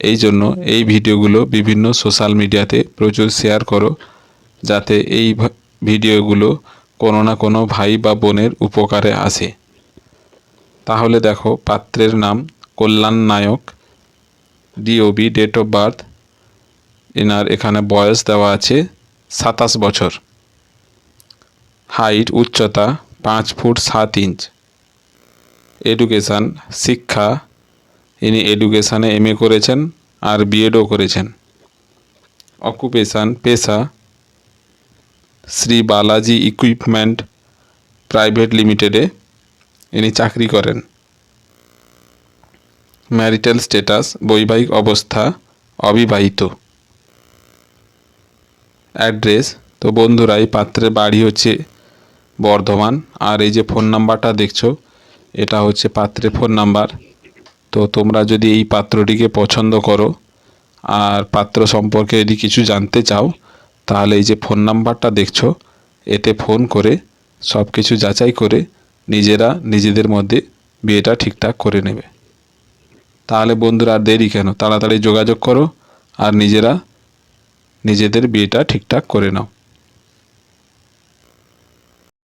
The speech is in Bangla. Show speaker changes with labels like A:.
A: এই জন্য এই ভিডিওগুলো বিভিন্ন সোশ্যাল মিডিয়াতে প্রচুর শেয়ার করো, যাতে এই ভিডিওগুলো কোনো না কোনো ভাই বা বোনের উপকারে আসে। তাহলে দেখো, পাত্রের নাম Kalyan Nayak DOB date of birth এনার এখানে বয়স দেওয়া আছে সাতাশ বছর। হাইট উচ্চতা পাঁচ ফুট সাত ইঞ্চ এডুকেশান শিক্ষা ইনি এডুকেশানে এম করেছেন আর বিএডও করেছেন। অকুপেশান পেশা, শ্রী বালাজি ইকুইপমেন্ট প্রাইভেট লিমিটেডে ইনি চাকরি করেন। ম্যারিটাল স্ট্যাটাস বৈবাহিক অবস্থা অবিবাহিত। অ্যাড্রেস তো বন্ধুরা, এই পাত্রের বাড়ি হচ্ছে বর্ধমান। আর এই যে ফোন নাম্বারটা দেখছ, এটা হচ্ছে পাত্রের ফোন নাম্বার তো তোমরা যদি এই পাত্রটিকে পছন্দ করো আর পাত্র সম্পর্কে যদি কিছু জানতে চাও, তাহলে এই যে ফোন নাম্বারটা দেখছ, এতে ফোন করে সব কিছু যাচাই করে নিজেরা নিজেদের মধ্যে বিয়েটা ঠিকঠাক করে নেবে। তাহলে বন্ধুরা আর দেরি কেন? তাড়াতাড়ি যোগাযোগ করো আর নিজেরা নিজেদের বিয়েটা ঠিকঠাক করে নাও।